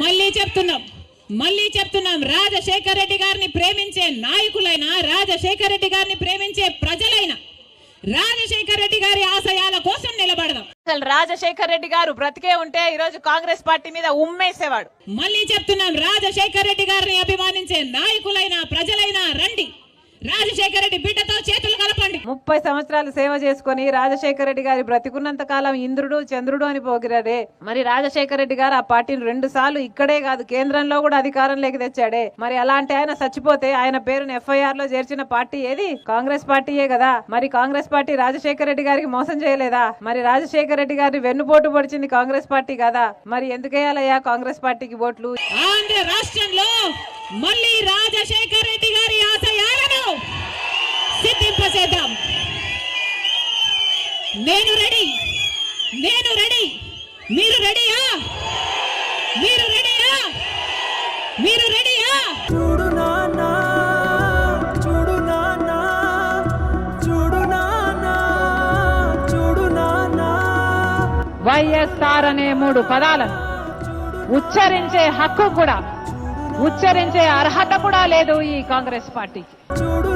మళ్ళీ చెప్తున్నాం మళ్ళీ చెప్తున్నాం. రాజశేఖర్ రెడ్డి గారిని ప్రేమించే నాయకులైన రాజశేఖర్ రెడ్డి గారిని ప్రేమించే ప్రజలైన రాజశేఖర్ రెడ్డి గారి ఆశయాల కోసం నిలబడదాం. అసలు రాజశేఖర్ రెడ్డి గారు బ్రతికే ఉంటే ఈ రోజు కాంగ్రెస్ పార్టీ మీద ఉమ్మేసేవాడు. మళ్ళీ చెప్తున్నాం రాజశేఖర్ రెడ్డి గారిని అభిమానించే నాయకులైన ప్రజలైన రండి. రాజశేఖర్ రెడ్డి బిడ్డతో చేతులు ముప్పై సంవత్సరాలు సేవ చేసుకొని రాజశేఖర రెడ్డి గారి బ్రతికున్నంత కాలం ఇంద్రుడు చంద్రుడు అని పోగిరాడే. మరి రాజశేఖర రెడ్డి గారు ఆ పార్టీని రెండు సార్లు ఇక్కడే కాదు కేంద్రంలో కూడా అధికారంలోకి తెచ్చాడే. మరి అలాంటి ఆయన చచ్చిపోతే ఆయన పేరును ఎఫ్ఐఆర్లో చేర్చిన పార్టీ ఏది? కాంగ్రెస్ పార్టీయే కదా. మరి కాంగ్రెస్ పార్టీ రాజశేఖర రెడ్డి గారికి మోసం చేయలేదా? మరి రాజశేఖర రెడ్డి గారిని వెన్నుపోటు పొడిచింది కాంగ్రెస్ పార్టీ కదా? మరి ఎందుకేయాలయ్యా కాంగ్రెస్ పార్టీకి ఓట్లు? ఆంధ్ర రాష్ట్రంలో మళ్ళీ రాజశేఖర్ రెడ్డి గారి ఆశయాలను సిద్ధింపచేద్దాం నేను రెడీ. నేను రెడీ. మీరు రెడీయా? మీరు రెడీయా? మీరు రెడీయా? చూడు నాన్నా చూడు నాన్నా చూడు నాన్నా చూడు నాన్నా. వైఎస్ఆర్ అనే మూడు పదాలను ఉచ్చరించే హక్కు కూడా ఉచ్చరించే అర్హత కూడా లేదు ఈ కాంగ్రెస్ పార్టీకి. చూడు